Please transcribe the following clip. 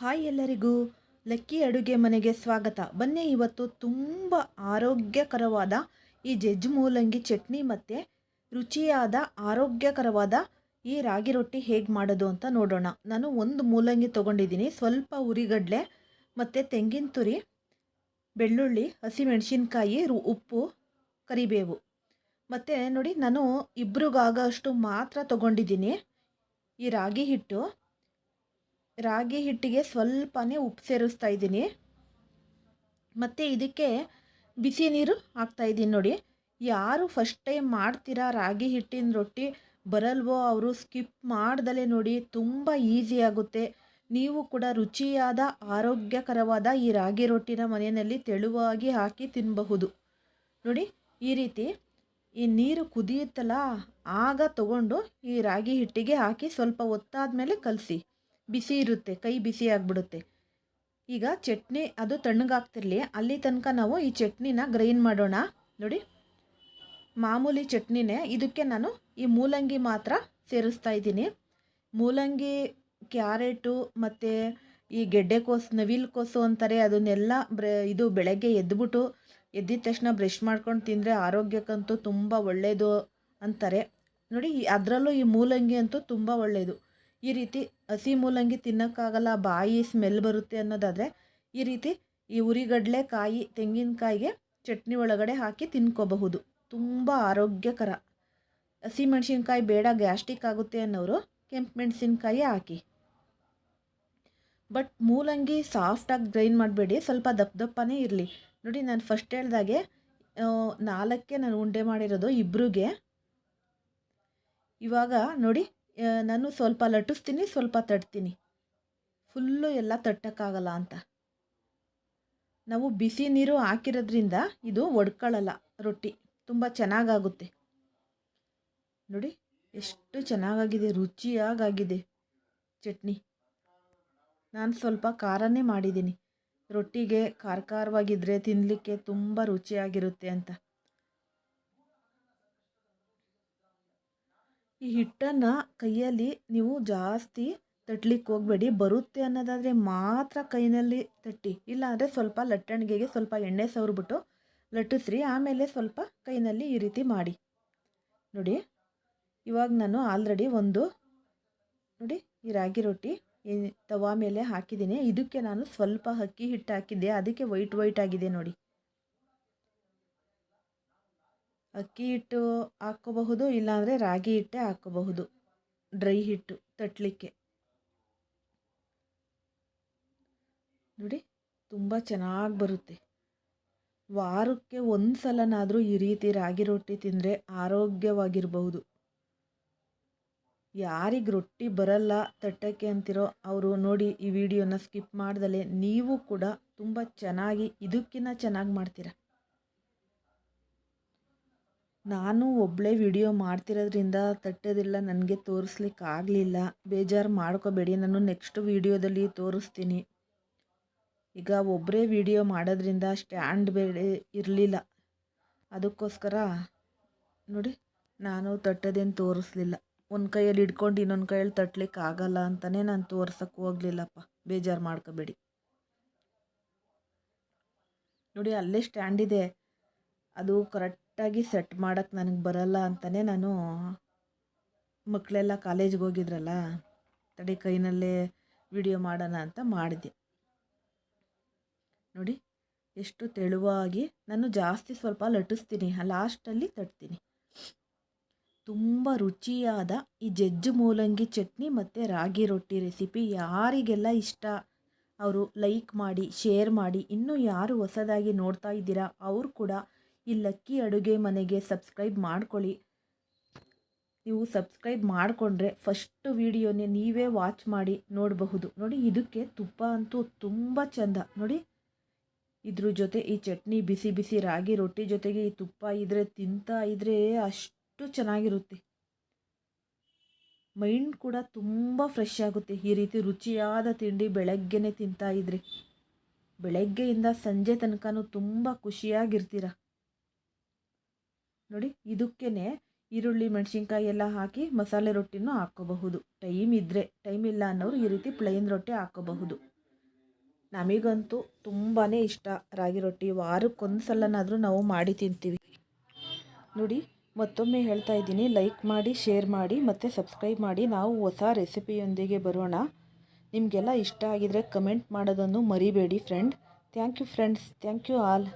Hi ಎಲ್ಲರಿಗೂ. Lucky ಅಡುಗೆ ಮನೆಗೆ ಸ್ವಾಗತ. ಬನ್ನಿ, ಇವತ್ತು ತುಂಬ ಆರೋಗ್ಯಕರವಾದ ಈ ಜಜ್ಜು ಮೂಲಂಗಿ ಚಟ್ನಿ ಮತ್ತು ರುಚಿಯಾದ ಆರೋಗ್ಯಕರವಾದ ಈ ರಾಗಿ ರೊಟ್ಟಿ ಹೇಗೆ ಮಾಡೋದು ಅಂತ ನೋಡೋಣ. ನಾನು ಒಂದು ಮೂಲಂಗಿ ತೊಗೊಂಡಿದ್ದೀನಿ. ಸ್ವಲ್ಪ ಉರಿಗಡಲೆ ಮತ್ತು ತೆಂಗಿನ ತುರಿ, ಬೆಳ್ಳುಳ್ಳಿ, ಹಸಿಮೆಣಸಿನ್ಕಾಯಿ, ರು ಉಪ್ಪು, ಕರಿಬೇವು. ಮತ್ತು ನೋಡಿ, ನಾನು ಇಬ್ರಿಗಾಗೋಷ್ಟು ಮಾತ್ರ ತೊಗೊಂಡಿದ್ದೀನಿ ಈ ರಾಗಿ ಹಿಟ್ಟು. ರಾಗಿ ಹಿಟ್ಟಿಗೆ ಸ್ವಲ್ಪನೇ ಉಪ್ಪು ಸೇರಿಸ್ತಾ ಇದ್ದೀನಿ. ಮತ್ತು ಇದಕ್ಕೆ ಬಿಸಿ ನೀರು ಹಾಕ್ತಾ ಇದ್ದೀನಿ ನೋಡಿ. ಯಾರು ಫಸ್ಟ್ ಟೈಮ್ ಮಾಡ್ತೀರಾ ರಾಗಿ ಹಿಟ್ಟಿನ ರೊಟ್ಟಿ ಬರಲ್ವೋ ಅವರು ಸ್ಕಿಪ್ ಮಾಡ್ದಲೇ ನೋಡಿ, ತುಂಬ ಈಸಿ ಆಗುತ್ತೆ. ನೀವು ಕೂಡ ರುಚಿಯಾದ, ಆರೋಗ್ಯಕರವಾದ ಈ ರಾಗಿ ರೊಟ್ಟಿನ ಮನೆಯಲ್ಲಿ ತೆಳುವಾಗಿ ಹಾಕಿ ತಿನ್ನಬಹುದು ನೋಡಿ, ಈ ರೀತಿ ಈ ನೀರು ಕುದಿಯುತ್ತಲ್ಲ, ಆಗ ತಗೊಂಡು ಈ ರಾಗಿ ಹಿಟ್ಟಿಗೆ ಹಾಕಿ ಸ್ವಲ್ಪ ಒತ್ತಾದ ಮೇಲೆ ಕಲಸಿ. ಬಿಸಿ ಇರುತ್ತೆ, ಕೈ ಬಿಸಿ ಆಗಿಬಿಡುತ್ತೆ. ಈಗ ಚಟ್ನಿ ಅದು ತಣ್ಣಗಾಗ್ತಿರಲಿ ಅಲ್ಲಿ ತನಕ ನಾವು ಈ ಚಟ್ನಿನ ಗ್ರೈಂಡ್ ಮಾಡೋಣ. ನೋಡಿ, ಮಾಮೂಲಿ ಚಟ್ನಿನೇ, ಇದಕ್ಕೆ ನಾನು ಈ ಮೂಲಂಗಿ ಮಾತ್ರ ಸೇರಿಸ್ತಾ ಇದ್ದೀನಿ. ಮೂಲಂಗಿ, ಕ್ಯಾರೆಟು ಮತ್ತು ಈ ಗೆಡ್ಡೆಕೋಸು ನವಿಲುಕೋಸು ಅಂತಾರೆ, ಅದನ್ನೆಲ್ಲ ಇದು ಬೆಳಗ್ಗೆ ಎದ್ದುಬಿಟ್ಟು ಎದ್ದಿದ ತಕ್ಷಣ ಬ್ರಷ್ ಮಾಡ್ಕೊಂಡು ತಿಂದರೆ ಆರೋಗ್ಯಕ್ಕಂತೂ ತುಂಬ ಒಳ್ಳೆಯದು ಅಂತಾರೆ. ನೋಡಿ, ಅದರಲ್ಲೂ ಈ ಮೂಲಂಗಿ ಅಂತೂ ತುಂಬ ಒಳ್ಳೆಯದು ಈ ರೀತಿ ಹಸಿ ಮೂಲಂಗಿ ತಿನ್ನೋಕ್ಕಾಗಲ್ಲ, ಬಾಯಿ ಸ್ಮೆಲ್ ಬರುತ್ತೆ ಅನ್ನೋದಾದರೆ, ಈ ರೀತಿ ಈ ಉರಿಗಡಲೆ ಕಾಯಿ, ತೆಂಗಿನಕಾಯಿಗೆ ಚಟ್ನಿ ಒಳಗಡೆ ಹಾಕಿ ತಿನ್ಕೋಬಹುದು. ತುಂಬ ಆರೋಗ್ಯಕರ. ಹಸಿ ಮೆಣಸಿನ್ಕಾಯಿ ಬೇಡ ಗ್ಯಾಸ್ಟಿಕ್ ಆಗುತ್ತೆ ಅನ್ನೋರು ಕೆಂಪು ಮೆಣಸಿನ್ಕಾಯಿ ಹಾಕಿ. ಬಟ್ ಮೂಲಂಗಿ ಸಾಫ್ಟಾಗಿ ಗ್ರೈಂಡ್ ಮಾಡಬೇಡಿ, ಸ್ವಲ್ಪ ದಪ್ಪ ದಪ್ಪನೇ ಇರಲಿ. ನೋಡಿ, ನಾನು ಫಸ್ಟ್ ಹೇಳ್ದಾಗೆ ನಾಲ್ಕೇ ನಾನು ಉಂಡೆ ಮಾಡಿರೋದು ಇಬ್ಬರಿಗೆ ಇವಾಗ ನೋಡಿ ನಾನು ಸ್ವಲ್ಪ ಲಟ್ಟಿಸ್ತೀನಿ, ಸ್ವಲ್ಪ ತಟ್ತೀನಿ. ಫುಲ್ಲು ಎಲ್ಲ ತಟ್ಟಕ್ಕಾಗಲ್ಲ ಅಂತ. ನಾವು ಬಿಸಿ ನೀರು ಹಾಕಿರೋದ್ರಿಂದ ಇದು ಒಡ್ಕೊಳ್ಳಲ್ಲ ರೊಟ್ಟಿ. ತುಂಬ ಚೆನ್ನಾಗಾಗುತ್ತೆ. ನೋಡಿ, ಎಷ್ಟು ಚೆನ್ನಾಗಾಗಿದೆ, ರುಚಿಯಾಗಾಗಿದೆ ಚಟ್ನಿ. ನಾನು ಸ್ವಲ್ಪ ಖಾರನೇ ಮಾಡಿದ್ದೀನಿ. ರೊಟ್ಟಿಗೆ ಖಾರ ಖಾರವಾಗಿದ್ದರೆ ತಿನ್ನಲಿಕ್ಕೆ ತುಂಬ ರುಚಿಯಾಗಿರುತ್ತೆ ಅಂತ. ಈ ಹಿಟ್ಟನ್ನು ಕೈಯಲ್ಲಿ ನೀವು ಜಾಸ್ತಿ ತಟ್ಲಿಕ್ಕೆ ಹೋಗಬೇಡಿ. ಬರುತ್ತೆ ಅನ್ನೋದಾದರೆ ಮಾತ್ರ ಕೈನಲ್ಲಿ ತಟ್ಟಿ. ಇಲ್ಲಾಂದರೆ ಸ್ವಲ್ಪ ಲಟ್ಟಣಿಗೆಗೆ ಸ್ವಲ್ಪ ಎಣ್ಣೆ ಸವರ್ಬಿಟ್ಟು ಲಟ್ಟಿಸ್ರಿ. ಆಮೇಲೆ ಸ್ವಲ್ಪ ಕೈನಲ್ಲಿ ಈ ರೀತಿ ಮಾಡಿ. ನೋಡಿ, ಇವಾಗ ನಾನು ಆಲ್ರೆಡಿ ಒಂದು, ನೋಡಿ, ಈ ರಾಗಿ ರೊಟ್ಟಿ ತವಾ ಮೇಲೆ ಹಾಕಿದ್ದೀನಿ. ಇದಕ್ಕೆ ನಾನು ಸ್ವಲ್ಪ ಅಕ್ಕಿ ಹಿಟ್ಟು ಹಾಕಿದ್ದೆ. ಅದಕ್ಕೆ ವೈಟ್ ವೈಟ್ ಆಗಿದೆ ನೋಡಿ. ಅಕ್ಕಿ ಹಿಟ್ಟು ಹಾಕ್ಕೋಬಹುದು, ಇಲ್ಲಾಂದರೆ ರಾಗಿ ಹಿಟ್ಟೇ ಹಾಕ್ಕೋಬಹುದು. ಡ್ರೈ ಹಿಟ್ಟು ತಟ್ಟಲಿಕ್ಕೆ ನೋಡಿ, ತುಂಬ ಚೆನ್ನಾಗಿ ಬರುತ್ತೆ. ವಾರಕ್ಕೆ ಒಂದು ಸಲನಾದರೂ ಈ ರೀತಿ ರಾಗಿ ರೊಟ್ಟಿ ತಿಂದರೆ ಆರೋಗ್ಯವಾಗಿರಬಹುದು. ಯಾರಿಗೆ ರೊಟ್ಟಿ ಬರಲ್ಲ ತಟ್ಟಕ್ಕೆ ಅಂತಿರೋ ಅವರು ನೋಡಿ ಈ ವಿಡಿಯೋನ ಸ್ಕಿಪ್ ಮಾಡ್ದಲೆ ನೀವು ಕೂಡ ತುಂಬ ಚೆನ್ನಾಗಿ ಇದಕ್ಕಿಂತ ಚೆನ್ನಾಗಿ ಮಾಡ್ತೀರಾ? ನಾನು ಒಬ್ಬಳೇ ವಿಡಿಯೋ ಮಾಡ್ತಿರೋದ್ರಿಂದ ತಟ್ಟೋದಿಲ್ಲ ನನಗೆ ತೋರಿಸ್ಲಿಕ್ಕೆ ಆಗಲಿಲ್ಲ. ಬೇಜಾರು ಮಾಡ್ಕೋಬೇಡಿ, ನಾನು ನೆಕ್ಸ್ಟ್ ವಿಡಿಯೋದಲ್ಲಿ ತೋರಿಸ್ತೀನಿ. ಈಗ ಒಬ್ಬರೇ ವಿಡಿಯೋ ಮಾಡೋದ್ರಿಂದ ಸ್ಟ್ಯಾಂಡ್ ಬೇರೆ ಇರಲಿಲ್ಲ. ಅದಕ್ಕೋಸ್ಕರ ನೋಡಿ, ನಾನು ತಟ್ಟೋದೇನು ತೋರಿಸ್ಲಿಲ್ಲ. ಒಂದು ಕೈಯಲ್ಲಿ ಇಟ್ಕೊಂಡು ಇನ್ನೊಂದು ಕೈಯಲ್ಲಿ ತಟ್ಟಲಿಕ್ಕೆ ಆಗಲ್ಲ ಅಂತಲೇ ನಾನು ತೋರ್ಸೋಕ್ಕೆ ಹೋಗಲಿಲ್ಲಪ್ಪ. ಬೇಜಾರು ಮಾಡ್ಕೋಬೇಡಿ. ನೋಡಿ, ಅಲ್ಲೇ ಸ್ಟ್ಯಾಂಡ್ ಇದೆ. ಅದು ಕರೆಕ್ಟಾಗಿ ಸೆಟ್ ಮಾಡೋಕ್ಕೆ ನನಗೆ ಬರಲ್ಲ ಅಂತಲೇ ನಾನು ಮಕ್ಕಳೆಲ್ಲ ಕಾಲೇಜ್ಗೆ ಹೋಗಿದ್ರಲ್ಲ, ತಡಿ ಕೈನಲ್ಲೇ ವಿಡಿಯೋ ಮಾಡೋಣ ಅಂತ ಮಾಡಿದೆ. ನೋಡಿ, ಎಷ್ಟು ತೆಳುವಾಗಿ, ನಾನು ಜಾಸ್ತಿ ಸ್ವಲ್ಪ ಲಟಿಸ್ತೀನಿ ಲಾಸ್ಟಲ್ಲಿ ತಟ್ತೀನಿ. ತುಂಬ ರುಚಿಯಾದ ಈ ಜಜ್ಜು ಮೂಲಂಗಿ ಚಟ್ನಿ ಮತ್ತು ರಾಗಿ ರೊಟ್ಟಿ ರೆಸಿಪಿ ಯಾರಿಗೆಲ್ಲ ಇಷ್ಟ, ಅವರು ಲೈಕ್ ಮಾಡಿ, ಶೇರ್ ಮಾಡಿ, ಇನ್ನೂ ಯಾರು ಹೊಸದಾಗಿ ನೋಡ್ತಾ ಇದ್ದೀರಾ, ಅವರು ಕೂಡ ಈ ಲಕ್ಕಿ ಅಡುಗೆ ಮನೆಗೆ ಸಬ್ಸ್ಕ್ರೈಬ್ ಮಾಡ್ಕೊಳ್ಳಿ. ನೀವು ಸಬ್ಸ್ಕ್ರೈಬ್ ಮಾಡಿಕೊಂಡ್ರೆ ಫಸ್ಟು ವಿಡಿಯೋನೇ ನೀವೇ ವಾಚ್ ಮಾಡಿ ನೋಡಬಹುದು. ನೋಡಿ, ಇದಕ್ಕೆ ತುಪ್ಪ ಅಂತೂ ತುಂಬ ಚೆಂದ. ನೋಡಿ, ಇದ್ರ ಜೊತೆ ಈ ಚಟ್ನಿ ಬಿಸಿ ಬಿಸಿ ರಾಗಿ ರೊಟ್ಟಿ ಜೊತೆಗೆ ಈ ತುಪ್ಪ ಇದ್ರೆ, ತಿಂತಾ ಇದ್ರೆ ಅಷ್ಟು ಚೆನ್ನಾಗಿರುತ್ತೆ. ಮೈಂಡ್ ಕೂಡ ತುಂಬ ಫ್ರೆಶ್ ಆಗುತ್ತೆ. ಈ ರೀತಿ ರುಚಿಯಾದ ತಿಂಡಿ ಬೆಳಗ್ಗೆನೆ ತಿಂತಾ ಇದ್ರೆ. ಬೆಳಗ್ಗೆಯಿಂದ ಸಂಜೆ ತನಕನೂ ತುಂಬ ಖುಷಿಯಾಗಿರ್ತೀರ? ನೋಡಿ ಇದಕ್ಕೇ ಈರುಳ್ಳಿ, ಮೆಣಸಿನ್ಕಾಯಿ ಎಲ್ಲ ಹಾಕಿ ಮಸಾಲೆ ರೊಟ್ಟಿನೂ ಹಾಕ್ಕೋಬಹುದು. ಟೈಮ್ ಇದ್ದರೆ ಟೈಮ್ ಇಲ್ಲ ಅನ್ನೋರು ಈ ರೀತಿ ಪ್ಲೈನ್ ರೊಟ್ಟಿ ಹಾಕ್ಕೋಬಹುದು. ನಮಗಂತೂ ತುಂಬಾ ಇಷ್ಟ ರಾಗಿ ರೊಟ್ಟಿ. ವಾರಕ್ಕೊಂದು ಸಲನಾದರೂ ನಾವು ಮಾಡಿ ತಿಂತೀವಿ. ನೋಡಿ, ಮತ್ತೊಮ್ಮೆ ಹೇಳ್ತಾ ಇದ್ದೀನಿ. ಲೈಕ್ ಮಾಡಿ ಶೇರ್ ಮಾಡಿ, ಮತ್ತು ಸಬ್ಸ್ಕ್ರೈಬ್ ಮಾಡಿ. ನಾವು ಹೊಸ ರೆಸಿಪಿಯೊಂದಿಗೆ ಬರೋಣ. ನಿಮಗೆಲ್ಲ ಇಷ್ಟ ಆಗಿದರೆ ಕಮೆಂಟ್ ಮಾಡೋದನ್ನು ಮರಿಬೇಡಿ friend thank you friends thank you all